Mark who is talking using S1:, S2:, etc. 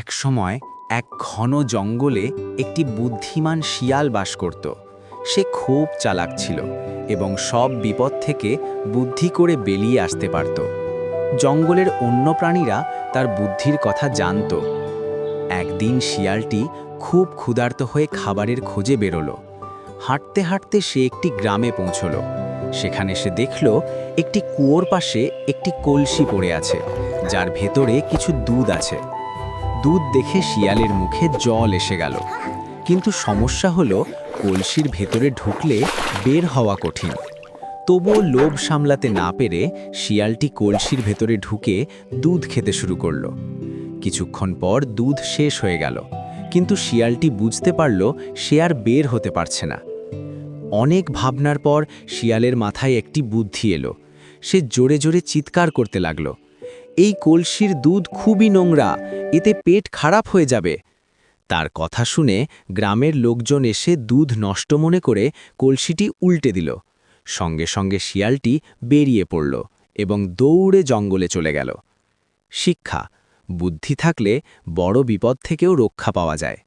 S1: একসময় এক ঘন জঙ্গলে একটি বুদ্ধিমান শিয়াল বাস করত। সে খুব চালাক ছিল এবং সব বিপদ থেকে বুদ্ধি করে বেরিয়ে আসতে পারত। জঙ্গলের অন্য প্রাণীরা তার বুদ্ধির কথা জানত। একদিন শিয়ালটি খুব ক্ষুধার্ত হয়ে খাবারের খোঁজে বেরোলো। হাঁটতে হাঁটতে সে একটি গ্রামে পৌঁছলো। সেখানে সে দেখল একটি কুয়োর পাশে একটি কলসি পড়ে আছে, যার ভেতরে কিছু দুধ আছে। দুধ দেখে শিয়ালের মুখে জল এসে গেল। কিন্তু সমস্যা হলো, কলসির ভেতরে ঢুকলে বের হওয়া কঠিন। তবুও লোভ সামলাতে না পেরে শিয়ালটি কলসির ভেতরে ঢুকে দুধ খেতে শুরু করল। কিছুক্ষণ পর দুধ শেষ হয়ে গেল, কিন্তু শিয়ালটি বুঝতে পারল সে আর বের হতে পারছে না। অনেক ভাবনার পর শিয়ালের মাথায় একটি বুদ্ধি এলো। সে জোরে জোরে চিৎকার করতে লাগল। এই কলসির দুধ খুবই নোংরা, এতে পেট খারাপ হয়ে যাবে। তার কথা শুনে গ্রামের লোকজন এসে দুধ নষ্ট মনে করে কলসিটি উল্টে দিল। সঙ্গে সঙ্গে শিয়ালটি বেরিয়ে পড়ল এবং দৌড়ে জঙ্গলে চলে গেল। শিক্ষা, বুদ্ধি থাকলে বড় বিপদ থেকেও রক্ষা পাওয়া যায়।